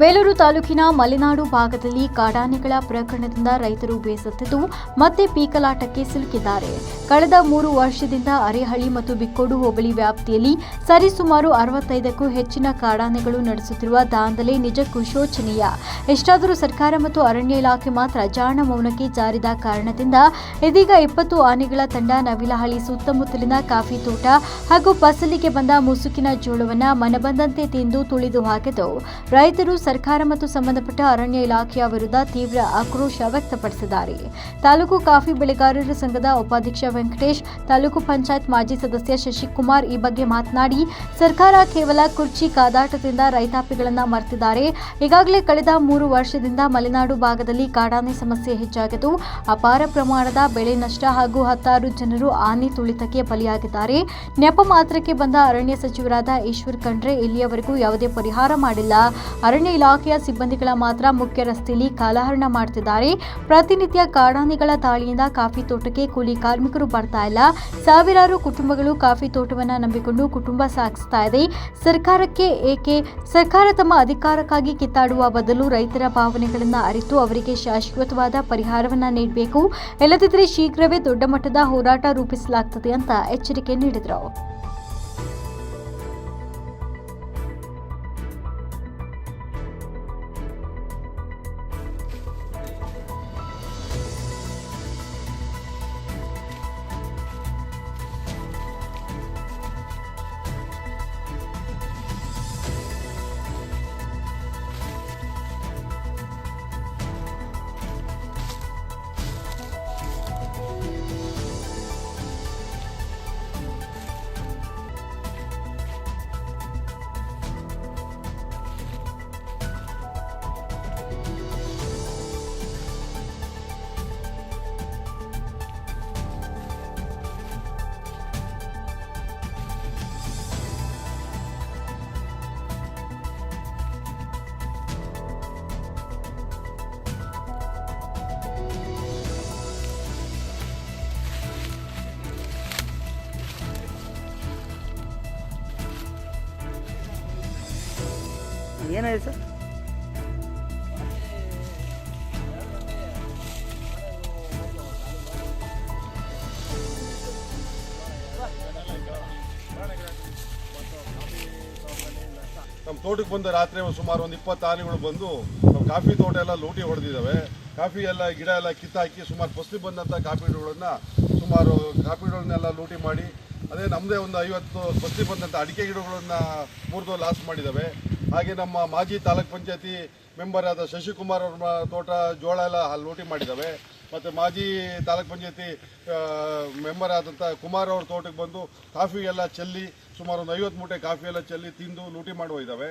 ಬೇಲೂರು ತಾಲೂಕಿನ ಮಲೆನಾಡು ಭಾಗದಲ್ಲಿ ಕಾಡಾನೆಗಳ ಪ್ರಕರಣದಿಂದ ರೈತರು ಬೇಸತ್ತಿದ್ದು, ಮತ್ತೆ ಪೀಕಲಾಟಕ್ಕೆ ಸಿಲುಕಿದ್ದಾರೆ. ಕಳೆದ ಮೂರು ವರ್ಷದಿಂದ ಅರೆಹಳ್ಳಿ ಮತ್ತು ಬಿಕ್ಕೋಡು ಹೋಬಳಿ ವ್ಯಾಪ್ತಿಯಲ್ಲಿ ಸರಿಸುಮಾರು ಅರವತ್ತೈದಕ್ಕೂ ಹೆಚ್ಚಿನ ಕಾಡಾನೆಗಳು ನಡೆಸುತ್ತಿರುವ ದಾಂಧಲೆ ನಿಜಕ್ಕೂ ಶೋಚನೀಯ ಎಷ್ಟಾದರೂ ಸರ್ಕಾರ ಮತ್ತು ಅರಣ್ಯ ಇಲಾಖೆ ಮಾತ್ರ ಜಾಣ ಮೌನಕ್ಕೆ ಜಾರಿದ ಕಾರಣದಿಂದ ಇದೀಗ ಇಪ್ಪತ್ತು ಆನೆಗಳ ತಂಡ ನವಿಲಹಳ್ಳಿ ಸುತ್ತಮುತ್ತಲಿನ ಕಾಫಿ ತೋಟ ಹಾಗೂ ಫಸಲಿಗೆ ಬಂದ ಮುಸುಕಿನ ಜೋಳವನ್ನು ಮನಬಂದಂತೆ ತಿಂದು ತುಳಿದು ಹಾಕಿದ್ದು. ರೈತರು ಸರ್ಕಾರ ಮತ್ತು ಸಂಬಂಧಪಟ್ಟ ಅರಣ್ಯ ಇಲಾಖೆಯ ವಿರುದ್ಧ ತೀವ್ರ ಆಕ್ರೋಶ ವ್ಯಕ್ತಪಡಿಸಿದ್ದಾರೆ. ತಾಲೂಕು ಕಾಫಿ ಬೆಳೆಗಾರರ ಸಂಘದ ಉಪಾಧ್ಯಕ್ಷ ವೆಂಕಟೇಶ್, ತಾಲೂಕು ಪಂಚಾಯತ್ ಮಾಜಿ ಸದಸ್ಯ ಶಶಿಕುಮಾರ್ ಈ ಬಗ್ಗೆ ಮಾತನಾಡಿ, ಸರ್ಕಾರ ಕೇವಲ ಕುರ್ಚಿ ಕಾದಾಟದಿಂದ ರೈತಾಪಿಗಳನ್ನ ಮರೆತಿದ್ದಾರೆ. ಈಗಾಗಲೇ ಕಳೆದ ಮೂರು ವರ್ಷದಿಂದ ಮಲೆನಾಡು ಭಾಗದಲ್ಲಿ ಕಾಡಾನೆ ಸಮಸ್ಯೆ ಹೆಚ್ಚಾಗಿದ್ದು, ಅಪಾರ ಪ್ರಮಾಣದ ಬೆಳೆ ನಷ್ಟ ಹಾಗೂ ಹತ್ತಾರು ಜನರು ಆನೆ ತುಳಿತಕ್ಕೆ ಬಲಿಯಾಗಿದ್ದಾರೆ. ನೆಪ ಮಾತ್ರಕ್ಕೆ ಬಂದ ಅರಣ್ಯ ಸಚಿವರಾದ ಈಶ್ವರ್ ಖಂಡ್ರೆ ಇಲ್ಲಿಯವರೆಗೂ ಯಾವುದೇ ಪರಿಹಾರ ಮಾಡಿಲ್ಲ. ಅರಣ್ಯ ಇಲಾಖೆಯ ಸಿಬ್ಬಂದಿಗಳ ಮಾತ್ರ ಮುಖ್ಯ ರಸ್ತೆಯಲ್ಲಿ ಕಾಲಹರಣ ಮಾಡ್ತಿದ್ದಾರೆ. ಪ್ರತಿನಿತ್ಯ ಕಾಡಾನೆಗಳ ದಾಳಿಯಿಂದ ಕಾಫಿ ತೋಟಕ್ಕೆ ಕೂಲಿ ಕಾರ್ಮಿಕರು ಬರ್ತಾ ಇಲ್ಲ. ಸಾವಿರಾರು ಕುಟುಂಬಗಳು ಕಾಫಿ ತೋಟವನ್ನ ನಂಬಿಕೊಂಡು ಕುಟುಂಬ ಸಾಗಿಸ್ತಾ ಇದೆ. ಸರ್ಕಾರಕ್ಕೆ ಏಕೆ? ಸರ್ಕಾರ ತಮ್ಮ ಅಧಿಕಾರಕ್ಕಾಗಿ ಕಿತ್ತಾಡುವ ಬದಲು ರೈತರ ಭಾವನೆಗಳನ್ನ ಅರಿತು ಅವರಿಗೆ ಶಾಶ್ವತವಾದ ಪರಿಹಾರವನ್ನ ನೀಡಬೇಕು. ಇಲ್ಲದಿದ್ದರೆ ಶೀಘ್ರವೇ ದೊಡ್ಡ ಮಟ್ಟದ ಹೋರಾಟ ರೂಪಿಸಲಾಗುತ್ತದೆ ಅಂತ ಎಚ್ಚರಿಕೆ ನೀಡಿದರು. ಏನಾಗಿದೆ ಸರ್ ನಮ್ಮ ತೋಟಕ್ಕೆ ಬಂದ ರಾತ್ರಿ ಸುಮಾರು ಒಂದು ಇಪ್ಪತ್ತು ಆನೆಗಳು ಬಂದು ನಮ್ಮ ಕಾಫಿ ತೋಟ ಎಲ್ಲ ಲೂಟಿ ಹೊಡೆದಿದ್ದಾವೆ ಕಾಫಿ ಎಲ್ಲ, ಗಿಡ ಎಲ್ಲ ಕಿತ್ತಾಕಿ ಸುಮಾರು ಫಸ್ಲಿ ಬಂದಂಥ ಕಾಫಿ ಗಿಡಗಳನ್ನ ಸುಮಾರು ಕಾಫಿ ಗಿಡಗಳನ್ನೆಲ್ಲ ಲೂಟಿ ಮಾಡಿ, ಅದೇ ನಮ್ಮದೇ ಒಂದು ಐವತ್ತು ಫಸ್ಲಿ ಬಂದಂಥ ಅಡಿಕೆ ಗಿಡಗಳನ್ನ ಮುರಿದು ಲಾಸ್ ಮಾಡಿದ್ದಾವೆ ಹಾಗೆ ನಮ್ಮ ಮಾಜಿ ತಾಲೂಕ್ ಪಂಚಾಯತಿ ಮೆಂಬರ್ ಆದ ಶಶಿಕುಮಾರ್ ಅವ್ರ ತೋಟ ಜೋಳ ಎಲ್ಲ ಅಲ್ಲಿ ಲೂಟಿ ಮಾಡಿದ್ದಾವೆ. ಮತ್ತು ಮಾಜಿ ತಾಲೂಕ್ ಪಂಚಾಯತಿ ಮೆಂಬರ್ ಆದಂಥ ಕುಮಾರ್ ಅವ್ರ ತೋಟಕ್ಕೆ ಬಂದು ಕಾಫಿ ಎಲ್ಲ ಚೆಲ್ಲಿ ಸುಮಾರು ಒಂದು ಐವತ್ತು ಮೂಟೆ ಕಾಫಿ ಎಲ್ಲ ಚೆಲ್ಲಿ ತಿಂದು ಲೂಟಿ ಮಾಡುವ ಇದ್ದಾವೆ.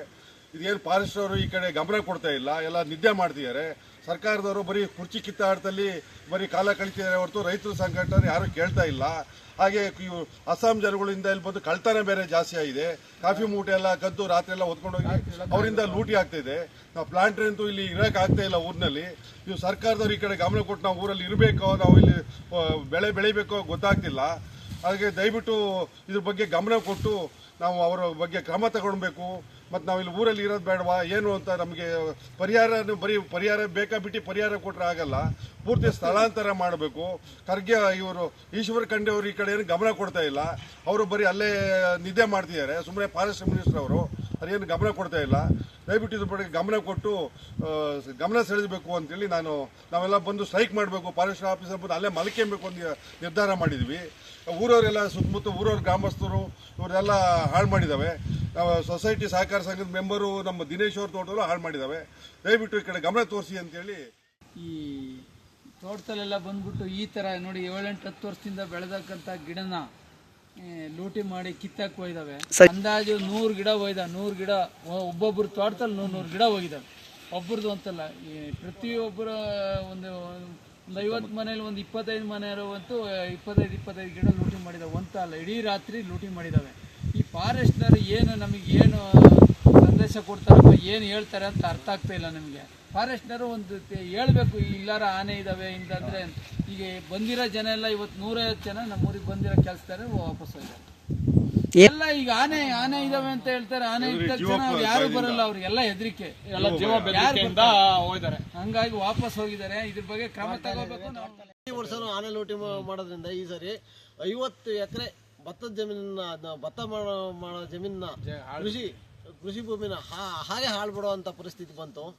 ಇದೇನು ಫಾರೆಸ್ಟ್ ಅವರು ಈ ಕಡೆ ಗಮನ ಕೊಡ್ತಾ ಇಲ್ಲ, ಎಲ್ಲ ನಿದ್ದೆ ಮಾಡ್ತಿದ್ದಾರೆ. ಸರ್ಕಾರದವರು ಬರೀ ಕುರ್ಚಿ ಕಿತ್ತಾಟದಲ್ಲಿ ಬರೀ ಕಾಲ ಕಳಿತಿದ್ದಾರೆ ಹೊರತು ರೈತರ ಸಂಘಟನೆ ಯಾರು ಕೇಳ್ತಾ ಇಲ್ಲ. ಹಾಗೆ ಅಸ್ಸಾಂ ಜನಗಳಿಂದ ಇಲ್ಲಿ ಬಂದು ಕಳ್ತನ ಬೇರೆ ಜಾಸ್ತಿ ಆಗಿದೆ. ಕಾಫಿ ಮೂಟೆ ಎಲ್ಲ ಕದ್ದು ರಾತ್ರಿ ಎಲ್ಲ ಹೊತ್ಕೊಂಡೋಗಿ ಅವರಿಂದ ಲೂಟಿ ಆಗ್ತಿದೆ ನಾವು ಪ್ಲಾಂಟ್ ಅಂತೂ ಇಲ್ಲಿ ಇರೋಕೆ ಆಗ್ತಾ ಇಲ್ಲ ಊರಿನಲ್ಲಿ. ನೀವು ಸರ್ಕಾರದವ್ರು ಈ ಕಡೆ ಗಮನ ಕೊಟ್ಟು ನಾವು ಊರಲ್ಲಿ ಇರಬೇಕು, ನಾವು ಇಲ್ಲಿ ಬೆಳೆ ಬೆಳಿಬೇಕೋ ಗೊತ್ತಾಗ್ತಿಲ್ಲ. ಹಾಗೆ ದಯವಿಟ್ಟು ಇದ್ರ ಬಗ್ಗೆ ಗಮನ ಕೊಟ್ಟು ನಾವು ಅವರ ಬಗ್ಗೆ ಕ್ರಮ ತಗೊಳ್ಬೇಕು. ಮತ್ತು ಇಲ್ಲಿ ಊರಲ್ಲಿ ಇರೋದು ಬೇಡವಾ, ಏನು ಅಂತ ನಮಗೆ ಪರಿಹಾರ ಬರೀ ಪರಿಹಾರ ಬೇಕಾ ಬಿಟ್ಟು ಪರಿಹಾರ ಕೊಟ್ಟರೆ ಆಗಲ್ಲ. ಪೂರ್ತಿ ಸ್ಥಳಾಂತರ ಮಾಡಬೇಕು. ಖರ್ಗೆ ಇವರು, ಈಶ್ವರ ಖಂಡೆ ಅವರು ಈ ಕಡೆ ಏನು ಗಮನ ಕೊಡ್ತಾ ಇಲ್ಲ. ಅವರು ಬರೀ ಅಲ್ಲೇ ನಿದ್ದೆ ಮಾಡ್ತಿದ್ದಾರೆ. ಸುಮ್ಮನೆ ಫಾರೆಸ್ಟ್ ಮಿನಿಸ್ಟರ್ ಅವರು ಅದೇನು ಗಮನ ಕೊಡ್ತಾ ಇಲ್ಲ. ದಯವಿಟ್ಟು ಇದ್ರ ಬಗ್ಗೆ ಗಮನ ಕೊಟ್ಟು ಗಮನ ಸೆಳೆದಬೇಕು ಅಂತೇಳಿ ನಾನು, ನಾವೆಲ್ಲ ಬಂದು ಸ್ಟ್ರೈಕ್ ಮಾಡಬೇಕು. ಫಾರೆಸ್ಟ್ ಆಫೀಸರ್ ಬಂದು ಅಲ್ಲೇ ಮಲ್ಕೊಬೇಕು ಅಂತ ನಿರ್ಧಾರ ಮಾಡಿದ್ವಿ. ಊರವರೆಲ್ಲ ಸುತ್ತಮುತ್ತ ಊರವ್ರ ಗ್ರಾಮಸ್ಥರು ಇವರೆಲ್ಲ ಹಾಳು ಮಾಡಿದ್ದಾವೆ ನಾವು ಸೊಸೈಟಿ ಸಹಕಾರ ಸಂಘದ ಮೆಂಬರು ನಮ್ಮ ದಿನೇಶ್ ಅವ್ರ ತೋಟದಲ್ಲೂ ಹಾಳು ಮಾಡಿದ್ದಾವೆ ದಯವಿಟ್ಟು ಈ ಕಡೆ ಗಮನ ತೋರಿಸಿ ಅಂತೇಳಿ. ಈ ತೋಟದಲ್ಲೆಲ್ಲ ಬಂದ್ಬಿಟ್ಟು ಈ ಥರ ನೋಡಿ ಏಳೆಂಟು ಹತ್ತು ವರ್ಷದಿಂದ ಬೆಳೆದಕ್ಕಂಥ ಗಿಡನ ಲೂಟಿ ಮಾಡಿ ಕಿತ್ತಾಕ್ ಹೋಯ್ದಾವೆ ಅಂದಾಜು ನೂರು ಗಿಡ ಹೋಯ್ದ ನೂರು ಗಿಡ ಒಬ್ಬೊಬ್ಬರು ಒಬ್ಬೊಬ್ರು ತೋಟದಲ್ಲಿ ನೂರು ನೂರು ಗಿಡ ಹೋಗಿದಾವೆ. ಒಬ್ಬರದು ಅಂತಲ್ಲ ಈ ಪ್ರತಿಯೊಬ್ಬರ ಒಂದು ಒಂದು ಐವತ್ತು ಮನೇಲಿ ಒಂದು ಇಪ್ಪತ್ತೈದು ಮನೆಯವರು ಅಂತೂ ಇಪ್ಪತ್ತೈದು ಇಪ್ಪತ್ತೈದು ಗಿಡ ಲೂಟಿ ಮಾಡಿದಾವೆ. ಅಂತ ಅಲ್ಲ ಇಡೀ ರಾತ್ರಿ ಲೂಟಿ ಮಾಡಿದಾವೆ. ಈ ಫಾರೆಸ್ಟ್ನವ್ರು ಏನು ನಮಗೆ ಏನು ಸಂದೇಶ ಕೊಡ್ತಾರಪ್ಪ ಏನು ಹೇಳ್ತಾರೆ ಅಂತ ಅರ್ಥ ಆಗ್ತಾ ಇಲ್ಲ ನಮಗೆ. ಫಾರೆಸ್ಟ್ನವರು ಒಂದು ಹೇಳಬೇಕು ಹೇಳ್ಬೇಕು ಇಲ್ಲಾರ ಆನೆ ಇದಾವೆ ಇಂತಂದ್ರೆ ಈಗ ಬಂದಿರೋ ಜನ ಎಲ್ಲ ಇವತ್ತು ನೂರೈವತ್ತು ಜನ ನಮ್ಮೂರಿಗೆ ಬಂದಿರೋ ಕೆಲಸದಾರೆ ವಾಪಸ್ ಹೋಗ್ತಾರೆ ಎಲ್ಲ ಈಗ ಆನೆ ಆನೆ ಇದಾವೆ ಅಂತ ಹೇಳ್ತಾರೆ ಆನೆ ಇದ್ದ ತಕ್ಷಣ ಅವ್ರು ಯಾರು ಬರಲ್ಲ. ಅವ್ರಿಗೆಲ್ಲ ಹೆದರಿಕೆ. ಎಲ್ಲ ಜೀವ ಹೋಗಿದ್ದಾರೆ. ಹಂಗಾಗಿ ವಾಪಸ್ ಹೋಗಿದ್ದಾರೆ ಇದ್ರ ಬಗ್ಗೆ ಕ್ರಮ ತಗೋಬೇಕು ನಾವು. ಈ ವರ್ಷನೂ ಆನೆ ಲೂಟಿ ಮಾಡೋದ್ರಿಂದ ಈ ಸರಿ ಐವತ್ತು ಎಕರೆ ಭತ್ತದ ಜಮೀನನ್ನ ಭತ್ತ ಮಾಡೋ ಮಾಡೋ ಜಮೀನನ್ನ ಕೃಷಿ ಕೃಷಿ ಭೂಮಿನ ಹಾಗೆ ಹಾಳು ಬಿಡುವಂಥ ಪರಿಸ್ಥಿತಿ ಬಂತು.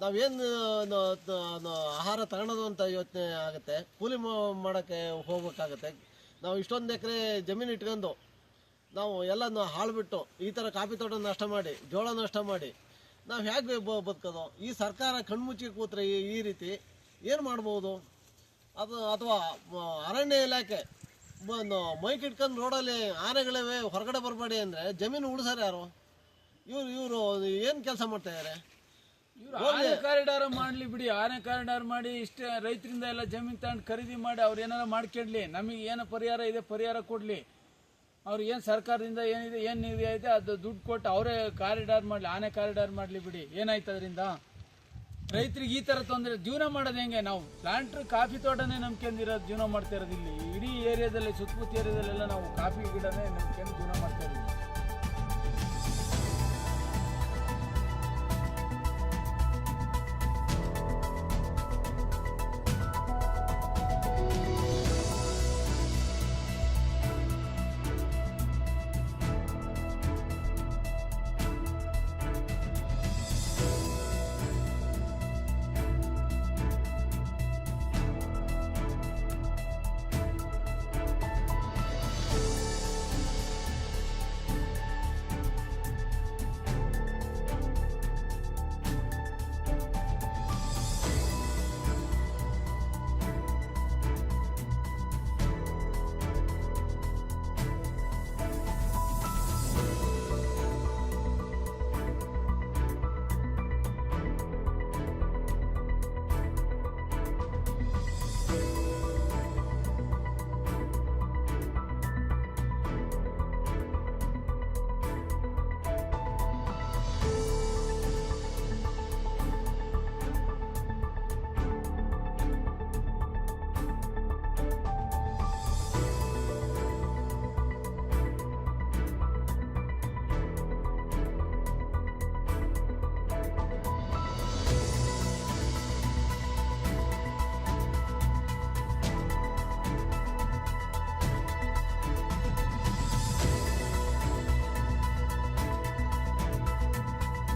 ನಾವೇನು ಆಹಾರ ತಗೊಳೋದು ಅಂತ ಯೋಚನೆ ಆಗುತ್ತೆ. ಕೂಲಿ ಮಾಡೋಕ್ಕೆ ಹೋಗ್ಬೇಕಾಗತ್ತೆ. ನಾವು ಇಷ್ಟೊಂದು ಎಕರೆ ಜಮೀನು ಇಟ್ಕೊಂಡು ನಾವು ಎಲ್ಲವೂ ಹಾಳು ಬಿಟ್ಟು ಈ ಥರ ಕಾಫಿ ತೋಟ ನಷ್ಟ ಮಾಡಿ, ಜೋಳ ನಷ್ಟ ಮಾಡಿ ನಾವು ಹೇಗೆ ಬದುಕೋದು? ಈ ಸರ್ಕಾರ ಕಣ್ಮುಚ್ಚಿ ಕೂತ್ರೆ ಈ- ರೀತಿ ಏನು ಮಾಡ್ಬೋದು? ಅದು ಅಥವಾ ಅರಣ್ಯ ಇಲಾಖೆ ಮೈಕ್ ಇಟ್ಕೊಂಡು ರೋಡಲ್ಲಿ ಆನೆಗಳಿವೆ, ಹೊರಗಡೆ ಬರಬೇಡಿ ಅಂದರೆ ಜಮೀನು ಉಳಿಸಾರ ಯಾರು? ಇವ್ರು ಇವರು ಏನು ಕೆಲಸ ಮಾಡ್ತಾ ಇದಾರೆ? ಇವ್ರು ಆನೆ ಕಾರಿಡಾರ್ ಮಾಡ್ಲಿ ಬಿಡಿ ಆನೆ ಕಾರಿಡಾರ್ ಮಾಡಿ ಇಷ್ಟ ರೈತರಿಂದ ಎಲ್ಲ ಜಮೀನ್ ತಗೊಂಡು ಖರೀದಿ ಮಾಡಿ ಅವ್ರು ಏನಾರ ಮಾಡ್ಕೊಡ್ಲಿ. ನಮಗೆ ಏನು ಪರಿಹಾರ ಇದೆ ಪರಿಹಾರ ಕೊಡ್ಲಿ. ಅವ್ರು ಏನು ಸರ್ಕಾರದಿಂದ ಏನಿದೆ ಏನು ಐತೆ ಅದು ದುಡ್ಡು ಕೊಟ್ಟು ಅವರೇ ಕಾರಿಡಾರ್ ಮಾಡಲಿ ಆನೆ ಕಾರಿಡಾರ್ ಮಾಡಲಿ ಬಿಡಿ. ಏನಾಯ್ತು ಅದರಿಂದ? ರೈತರಿಗೆ ಈ ಥರ ತೊಂದರೆ ಜೀವನ ಮಾಡೋದು ಹೆಂಗೆ? ನಾವು ಪ್ಲಾಂಟ್ರ್ ಕಾಫಿ ತೋಟನೇ ನಂಬ್ಕೊಂಡಿರೋದು ಜೀವನ ಮಾಡ್ತಾ ಇರೋದು ಇಲ್ಲಿ. ಇಡೀ ಏರಿಯಾದಲ್ಲಿ ಸುತ್ತಮುತ್ತ ಏರಿಯಾದಲ್ಲೆಲ್ಲ ನಾವು ಕಾಫಿ ಗಿಡನೇ ನಂಬ್ಕೊಂಡು ಜೀವನ ಮಾಡ್ತಾ ಇರೋದು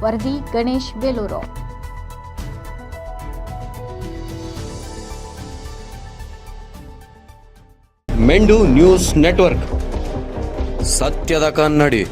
ವರದಿ ಗಣೇಶ್ ಬೇಲೂರು. ಮೆಂಡು ನ್ಯೂಸ್ ನೆಟ್ವರ್ಕ್. ಸತ್ಯದ ಕನ್ನಡಿ.